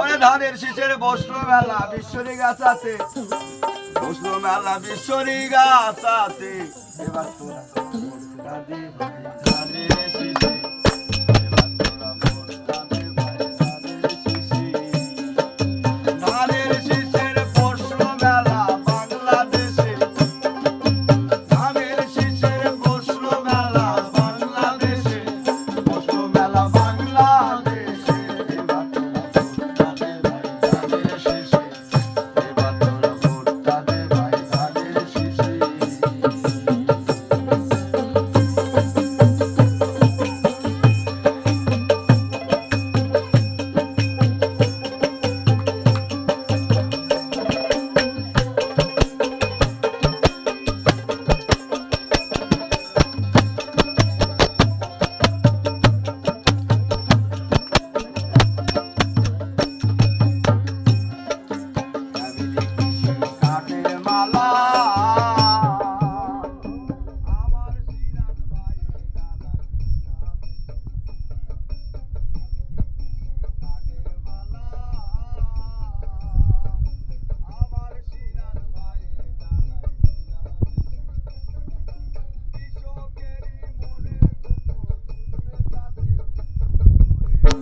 ওরে ধানের শীষের বস্ত্র মেলা বিশ্বরী গাছ আছে। বস্ত্র মেলা বিশ্বরী গাছ আছে। এবার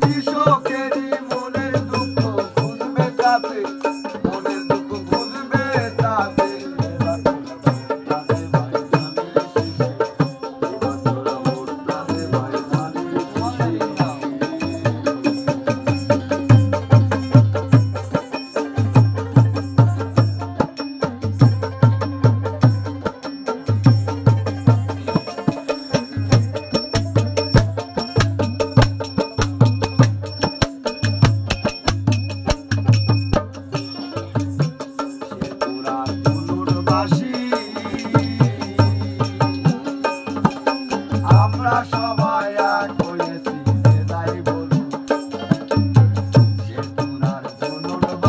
কৃষকের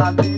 I've been